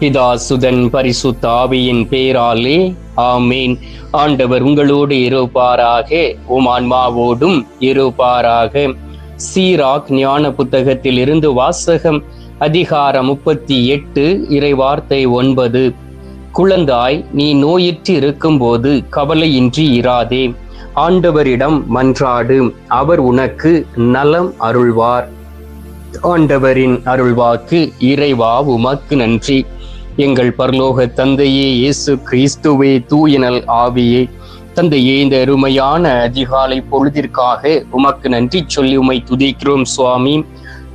பிதா சுதன் பரிசுத்த ஆவியின் பேராலே ஆமீன். ஆண்டவர் உங்களோடு இருப்பாராக உம் ஆன்மாவோடும் இருப்பாராக. சீராக் ஞான புத்தகத்தில் இருந்து வாசகம் அதிகாரம் முப்பத்தி எட்டு இறைவார்த்தை ஒன்பது. குழந்தாய் நீ நோயிற்று இருக்கும்போது கவலையின்றி இராதே. ஆண்டவரிடம் மன்றாடு அவர் உனக்கு நலம் அருள்வார். ஆண்டவரின் அருள்வாக்கு இறைவா உமக்கு நன்றி. எங்கள் பரலோக தந்தையே இயேசு கிறிஸ்துவே தூயனல் ஆவியே. தந்தையே இந்த அருமையான அதிகாலை பொழுதிற்காக உமக்கு நன்றி சொல்லி உமை துதிக்கிறோம் சுவாமி.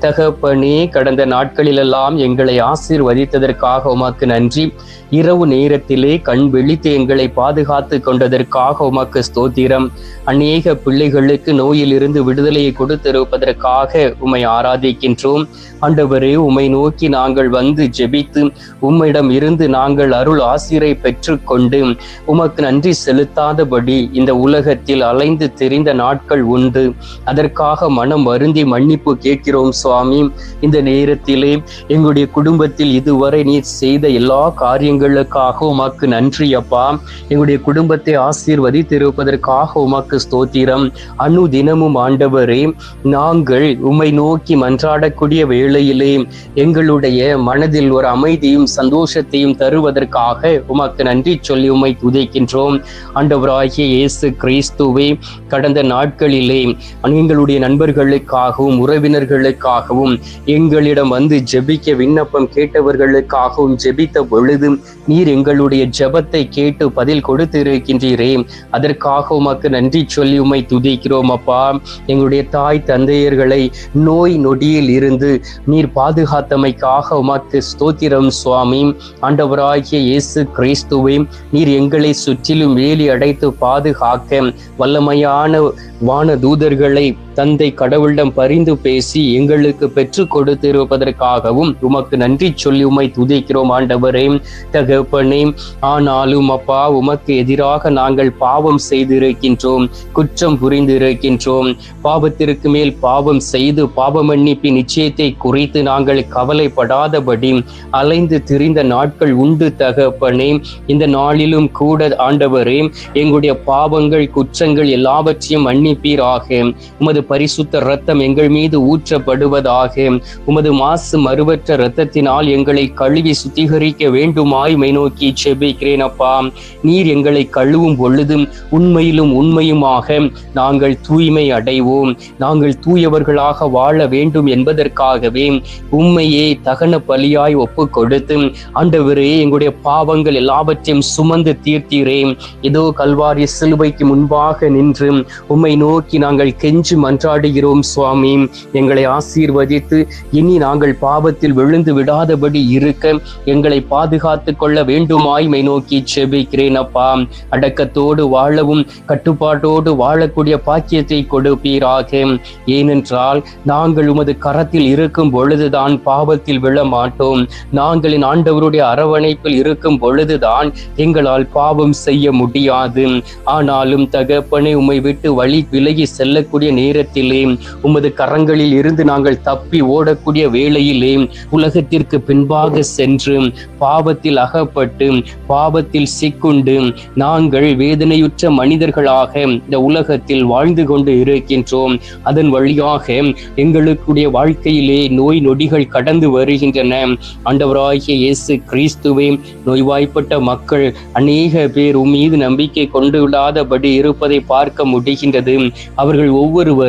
தகப்பனே கடந்த நாட்களிலெல்லாம் எங்களை ஆசீர்வதித்ததற்காக உமக்கு நன்றி. இரவு நேரத்திலே கண் விழித்து எங்களை பாதுகாத்து கொண்டதற்காக உமக்கு ஸ்தோத்திரம். அநேக பிள்ளைகளுக்கு நோயிலிருந்து விடுதலையை கொடுத்திருப்பதற்காக உமை ஆராதிக்கின்றோம். ஆண்டவரே உமை நோக்கி நாங்கள் வந்து ஜெபித்து உம்மிடம் இருந்து நாங்கள் அருள் ஆசிரை பெற்று கொண்டு உமக்கு நன்றி செலுத்தாதபடி இந்த உலகத்தில் அலைந்து தெரிந்த நாட்கள் உண்டு. அதற்காக மனம் வருந்தி மன்னிப்பு கேட்கிறோம் சுவாமி சுவாமி இந்த நேரத்திலே எங்களுடைய குடும்பத்தில் இதுவரை நீர் செய்த எல்லா காரியங்களுக்காக உமக்கு நன்றி அப்பா. எங்களுடைய குடும்பத்தை ஆசீர்வதித்திருப்பதற்காக உமக்கு ஸ்தோத்திரம். அணு தினமும் ஆண்டவரே நாங்கள் உம்மை நோக்கி மன்றாடக்கூடிய வேளையிலே எங்களுடைய மனதில் ஒரு அமைதியும் சந்தோஷத்தையும் தருவதற்காக உமக்கு நன்றி சொல்லி உம்மை துதைக்கின்றோம். ஆண்டவராகிய இயேசு கிறிஸ்துவை கடந்த நாட்களிலே எங்களுடைய நண்பர்களுக்காகவும் உறவினர்களுக்காக உறவினர்களுக்காகவும் எங்களிடம் வந்து ஜெபிக்க விண்ணப்பம் கேட்டவர்களுக்காகவும் ஜெபித்த பொழுது நீர் எங்களுடைய ஜெபத்தை கேட்டு பதில் கொடுத்து இருக்கின்றீரே அதற்காக உமக்கு நன்றி சொல்லி உமை துதிக்கிறோம் அப்பா. எங்களுடைய தாய் தந்தையர்களை நோய் நொடியில் இருந்து நீர் பாதுகாத்தமைக்காக உமக்கு ஸ்தோத்திரம் சுவாமி. ஆண்டவராகிய இயேசு கிறிஸ்துவை நீர் எங்களை சுற்றிலும் வேலி அடைத்து பாதுகாக்க வல்லமையான வான தூதர்களை தந்தை கடவுளிடம் பரிந்து பேசி எங்களுக்கு பெற்றுக் கொடுத்திருப்பதற்காகவும் உமக்கு நன்றி சொல்லி உமை துதிக்கிறோம் ஆண்டவரே. தகப்பனே ஆனாலும் அப்பா உமக்கு எதிராக நாங்கள் பாவம் செய்திருக்கின்றோம் குற்றம் புரிந்திருக்கின்றோம். பாவத்திற்கு மேல் பாவம் செய்து பாவ மன்னிப்பு நிச்சயத்தை குறித்து நாங்கள் கவலைப்படாதபடி அலைந்து திரிந்த நாட்கள் உண்டு தகப்பனே. இந்த நாளிலும் கூட ஆண்டவரே எங்களுடைய பாவங்கள் குற்றங்கள் எல்லாவற்றையும் மன்னிப்பீராக. உமது பரிசுத்த இரத்தம் எங்கள் மீது ஊற்றப்படுவதாக. உமது மாசு மறுவற்ற இரத்தத்தினால் எங்களை கழுவி சுத்திகரிக்க வேண்டுமாய் மை நோக்கி செபிக்கிறேன் அப்பா. நீர் எங்களை கழுவும் பொழுதும் உண்மையிலும் உண்மையுமாக நாங்கள் தூய்மை அடைவோம். நாங்கள் தூயவர்களாக வாழ வேண்டும் என்பதற்காகவே உண்மையை தகன பலியாய் ஒப்பு கொடுத்து ஆண்டவரே எங்களுடைய பாவங்கள் எல்லாவற்றையும் சுமந்து தீர்த்தீரே. இதோ கல்வாரி சிலுவைக்கு முன்பாக நின்று உம்மை நோக்கி நாங்கள் கெஞ்சு மன்றாடுகிறோம் சுவாமி. எங்களை ஆசீர்வதித்து இனி நாங்கள் பாவத்தில் விழுந்து விடாதபடி இருக்க எங்களை பாதுகாத்து கொள்ள வேண்டுமாய்மை நோக்கி செபிக்கிறேன் அப்பா. அடக்கத்தோடு வாழவும் கட்டுப்பாட்டோடு வாழக்கூடிய பாக்கியத்தை கொடுப்பீராக. ஏனென்றால் நாங்கள் உமது கரத்தில் இருக்கும் பொழுதுதான் பாவத்தில் விழ மாட்டோம். நாங்களின் ஆண்டவருடைய அரவணைப்பில் இருக்கும் பொழுதுதான் எங்களால் பாவம் செய்ய முடியாது. ஆனாலும் தகப்பனை உம்மை விட்டு வழி விலகி செல்லக்கூடிய நேரத்திலே உமது கரங்களில் இருந்து நாங்கள் தப்பி ஓடக்கூடிய வேளையிலே உலகத்திற்கு பின்பாக சென்று பாவத்தில் அகப்பட்டு பாவத்தில் சிக்குண்டு நாங்கள் வேதனையுற்ற மனிதர்களாக இந்த உலகத்தில் வாழ்ந்து கொண்டு இருக்கின்றோம். அதன் வழியாக எங்களுக்குடைய வாழ்க்கையிலே நோய் நொடிகள் கடந்து வருகின்றன. ஆண்டவராகிய இயேசு கிறிஸ்துவே நோய்வாய்ப்பட்ட மக்கள் அநேக பேர் உம் மீது நம்பிக்கை கொண்டு விடாதபடி இருப்பதை பார்க்க முடிகின்றது. அவர்கள்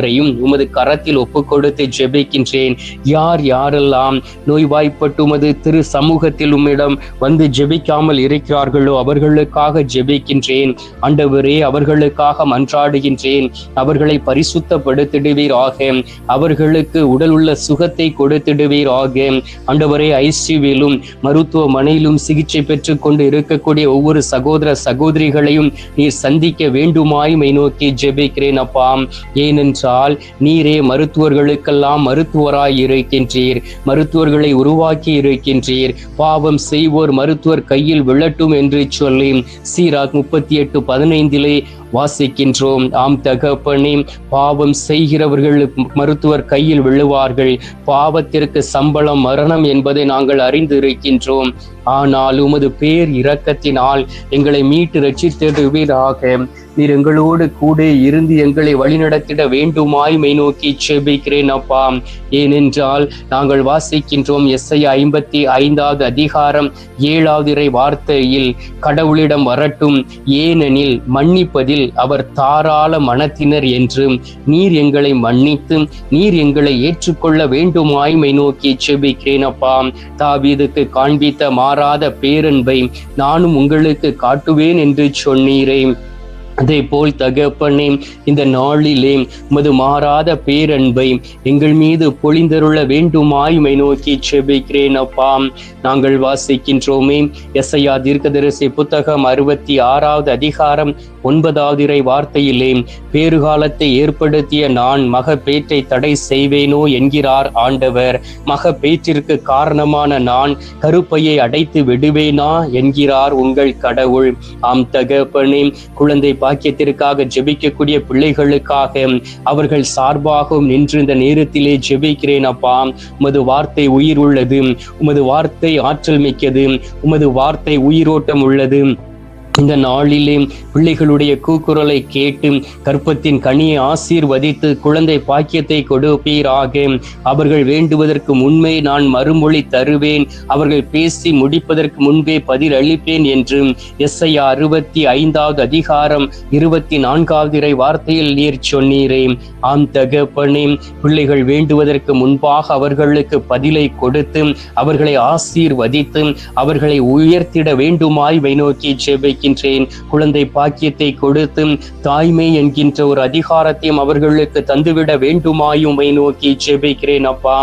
ஒவ்வொருவரையும் உமது கரத்தில் ஒப்புக் கொடுத்து ஜெபிக்கின்றேன். யார் யாரெல்லாம் நோய்வாய்ப்பட்டு உமது திரு சமூகத்தில் உம்மிடம் வந்து ஜெபிக்காமல் இருக்கிறார்களோ அவர்களுக்காக ஜெபிக்கின்றேன். ஆண்டவரே அவர்களுக்காக மன்றாடுகின்றேன். அவர்களை பரிசுத்தப்படுத்திடுவீராக. அவர்களுக்கு உடல் உள்ள சுகத்தை கொடுத்திடுவீராக. ஆண்டவரே ஐசியூவிலும் மருத்துவமனையிலும் சிகிச்சை பெற்றுக் கொண்டு இருக்கக்கூடிய ஒவ்வொரு சகோதர சகோதரிகளையும் நீர் சந்திக்க வேண்டுமாய் மை நோக்கி ஜெபிக்கிறேன் அப்பா. ஏனென்றால் நீரே மருத்துவர்களுக்கெல்லாம் மருத்துவராய் இருக்கின்றீர். மருத்துவர்களை உருவாக்கி இருக்கின்றீர். பாவம் செய்வோர் மருத்துவர் கையில் விழட்டும் என்று சொல்லி சீராக் முப்பத்தி எட்டு பதினைந்திலே வாசிக்கின்றோம். ஆம் தகப்பனே பாவம் செய்கிறவர்கள் மருத்துவர் கையில் விழுவார்கள். பாவத்திற்கு சம்பளம் மரணம் என்பதை நாங்கள் அறிந்து இருக்கின்றோம் ஆனால் உமது பேர் இரக்கத்தினால் எங்களை மீட்டு ரட்சித்திடுவீராக நீர் எங்களோடு கூட இருந்து எங்களை வழிநடத்திட வேண்டுமாய் மை நோக்கி செபிக்கிறேன் அப்பா. ஏனென்றால் நாங்கள் வாசிக்கின்றோம் எஸ்ஐ ஐம்பத்தி ஐந்தாவது அதிகாரம் ஏழாவது இறை வார்த்தையில் கடவுளிடம் வரட்டும். ஏனெனில் மன்னிப்பதில் அவர் தாராள மனத்தினர் என்று நீர் எங்களை மன்னித்து நீர் எங்களை ஏற்றுக்கொள்ள வேண்டுமாய்மை நோக்கி செபிக்கிறேன் அப்பா தாவீதுக்கு காண்பித்த மாறாத பேரன்பை நானும் உங்களுக்கு காட்டுவேன் என்று சொன்னீரேன் அதே போல் தகப்பனே இந்த நாளிலே உமது மாறாத பேரன்பை எங்கள் மீது பொழிந்தருள வேண்டுமாய்மை நோக்கி செபிக்கிறேன் அப்பா. நாங்கள் வாசிக்கின்றோமே எஸ்ஐயா தீர்க்கதரிசி புத்தகம் அறுபத்தி ஆறாவது அதிகாரம் ஒன்பதாவது இறை வார்த்தையிலே பேறுகாலத்தை ஏற்படுத்திய நான் மகப்பேற்றை தடை செய்வேனோ என்கிறார் ஆண்டவர். மகப்பேற்றிற்கு காரணமான நான் கருப்பையை அடைத்து விடுவேனா என்கிறார் உங்கள் கடவுள். ஆம் தகப்பனே குழந்தை பாக்கியத்திற்காக ஜெபிக்கக்கூடிய பிள்ளைகளுக்காக அவர்கள் சார்பாகவும் நின்று இந்த நேரத்திலே ஜெபிக்கிறேன் அப்பா. உமது வார்த்தை உயிர் உள்ளது உமது வார்த்தை ஆற்றல் மிக்கது. உமது வார்த்தை உயிரோட்டம் உள்ளது. இந்த நாளிலே பிள்ளைகளுடைய கூக்குரலை கேட்டு கற்பத்தின் கனியை ஆசீர்வதித்து குழந்தை பாக்கியத்தை கொடுப்பீராக. அவர்கள் வேண்டுவதற்கு முன்மை நான் மறுமொழி தருவேன். அவர்கள் பேசி முடிப்பதற்கு முன்பே பதில் அளிப்பேன் என்று எஸ்ஐயா அறுபத்தி ஐந்தாவது அதிகாரம் இருபத்தி நான்காவது இறை வார்த்தையில் நீர் சொன்னீரே. ஆம் தகப்பனே பிள்ளைகள் வேண்டுவதற்கு முன்பாக அவர்களுக்கு பதிலை கொடுத்து அவர்களை ஆசீர்வதித்து அவர்களை உயர்த்திட வேண்டுமாய் நோக்கி செபிக்க இருக்கின்றேன். குழந்தை பாக்கியத்தை கொடுத்து தாய்மை என்கின்ற ஒரு அதிகாரத்தையும் அவர்களுக்கு தந்துவிட வேண்டுமாயும் நோக்கி ஜெபிக்கிறேன் அப்பா.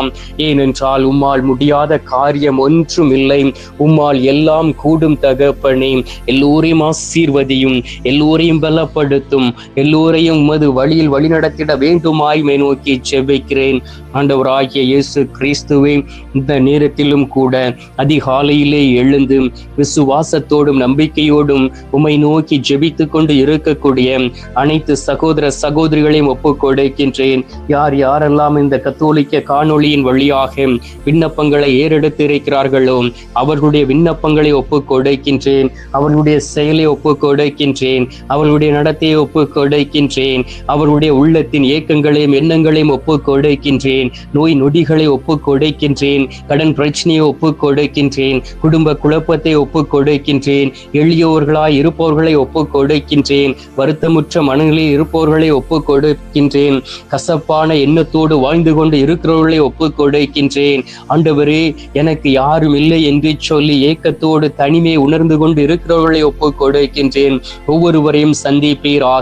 ஏனென்றால் உம்மால் முடியாத காரியம் ஒன்றும் இல்லை உம்மால் எல்லாம் கூடும் தகப்பனே. எல்லோரையும் ஆசீர்வதியும் எல்லோரையும் பலப்படுத்தும் எல்லோரையும் உமது வழியில் வழிநடத்திட வேண்டுமாயுமை நோக்கி ஜெபிக்கிறேன். ஆண்டவராகிய இயேசு கிறிஸ்துவை இந்த நேரத்திலும் கூட அதிகாலையிலே எழுந்து விசுவாசத்தோடும் நம்பிக்கையோடும் உமை நோக்கி ஜெபித்து கொண்டு இருக்கக்கூடிய அனைத்து சகோதர சகோதரிகளையும் ஒப்பு கொடுக்கின்றேன் யார் யாரெல்லாம் இந்த கத்தோலிக்க காணொளியின் வழியாக விண்ணப்பங்களை ஏறெடுத்து இருக்கிறார்களோ அவர்களுடைய விண்ணப்பங்களை ஒப்பு கொடுக்கின்றேன் அவர்களுடைய செயலை ஒப்பு கொடுக்கின்றேன் அவர்களுடைய நடத்தையை ஒப்பு கொடுக்கின்றேன் அவர்களுடைய உள்ளத்தின் ஏக்கங்களையும் எண்ணங்களையும் ஒப்பு கொடுக்கின்றேன் நோய் நொடிகளை ஒப்பு கொடுக்கின்றேன் கடன் பிரச்சனையை ஒப்பு கொடுக்கின்றேன் குடும்ப குழப்பத்தை ஒப்பு கொடுக்கின்றேன் எளியோர்களால் மனிதர்களாய் இருப்பவர்களை ஒப்புக் கொடுக்கின்றேன் வருத்தமுற்ற மனங்களில் இருப்பவர்களை ஒப்புக் கொடுக்கின்றேன் கசப்பான எண்ணத்தோடு வாழ்ந்து கொண்டு இருக்கிறவர்களை ஒப்புக் கொடுக்கின்றேன் ஆண்டவரே எனக்கு யாரும் இல்லை என்று சொல்லி ஏக்கத்தோடு தனிமை உணர்ந்து கொண்டு இருக்கிறவர்களை ஒப்புக் கொடுக்கின்றேன் ஒவ்வொருவரையும் சந்திப்பீராக.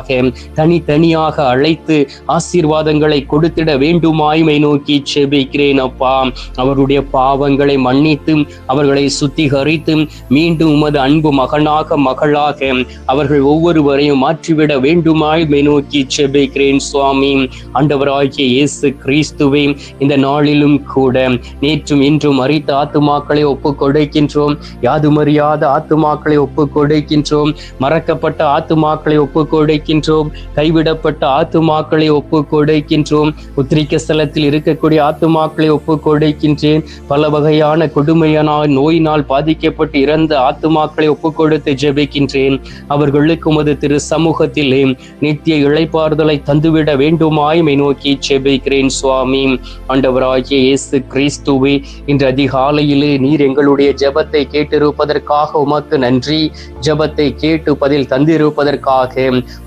தனித்தனியாக அழைத்து ஆசீர்வாதங்களை கொடுத்திட வேண்டுமாய்மை நோக்கி செபிக்கிறேன் அப்பா. அவருடைய பாவங்களை மன்னித்து அவர்களை சுத்திகரித்து மீண்டும் உமது அன்பு மகனாக மக உள்ளவர்களாக அவர்கள் ஒவ்வொருவரையும் மாற்றிவிட வேண்டுமாய் நோக்கி செபிக்கிறேன் சுவாமி. ஆண்டவராகிய இயேசு கிறிஸ்துவே இந்த நாளிலும் கூட நேற்றும் இன்றும் அறித்த ஆத்துமாக்களை ஒப்புக் கொடுக்கின்றோம் யாதுமறியாத ஆத்துமாக்களை ஒப்புக் கொடுக்கின்றோம் மறக்கப்பட்ட ஆத்துமாக்களை ஒப்புக் கொடுக்கின்றோம் கைவிடப்பட்ட ஆத்துமாக்களை ஒப்புக் கொடுக்கின்றோம் உத்திரிக்க ஸ்தலத்தில் இருக்கக்கூடிய ஆத்துமாக்களை ஒப்புக் கொடுக்கின்றேன் பல வகையான கொடுமையான நோயினால் பாதிக்கப்பட்டு இறந்த ஆத்துமாக்களை ஒப்புக் கொடுத்து ஜெபிக்க ஜெபிக்கின்றேன் அவர்களுக்கு உமது திரு சமூகத்திலே நித்திய இழைப்பாறுதலை தந்துவிட வேண்டுமாய்மை நோக்கி செபிக்கிறேன் சுவாமி. ஆண்டவராகிய இயேசு கிறிஸ்துவே இன்று அதிகாலையிலே நீர் எங்களுடைய ஜபத்தை கேட்டிருப்பதற்காக உமக்கு நன்றி. ஜபத்தை கேட்டு பதில் தந்திருப்பதற்காக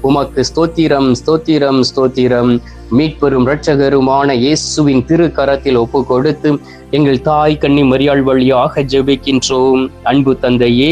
உமக்கு ஸ்தோத்திரம் ஸ்தோத்திரம் ஸ்தோத்திரம். மீட்பெரும் இரட்சகருமான இயேசுவின் திருக்கரத்தில் ஒப்பு கொடுத்து எங்கள் தாய் கண்ணி மரியாள் வழியாக ஜெபிக்கின்றோம். அன்பு தந்தையே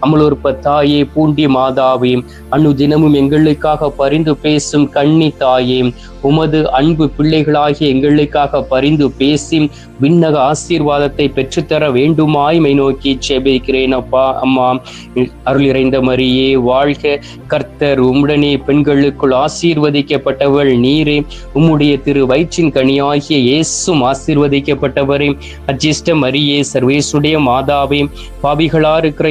அமலோற்ப தாயே பூண்டி மாதாவே அனு தினமும் எங்களுக்காக பரிந்து பேசும் கண்ணி தாயே உமது அன்பு பிள்ளைகளாகிய எங்களுக்காக பரிந்து பேசி விண்ணக ஆசீர்வாதத்தை பெற்றுத்தர வேண்டுமாய் மை நோக்கி செபிக்கிறேன் அப்பா அம்மா. அருள் இறைந்த மரியே வாழ்க. கர்த்தர் உம்முடனே பெண்களுக்குள் ஆசீர்வதிக்கப்பட்டவள் நீரே. உம்முடைய திரு வயிற்றின் கனியாகிய இயேசும் ஆசீர்வதிக்கப்பட்டவரே. அஜிஷ்ட மரியே சர்வேசுடைய மாதாவே. பாவிகளா இருக்கிற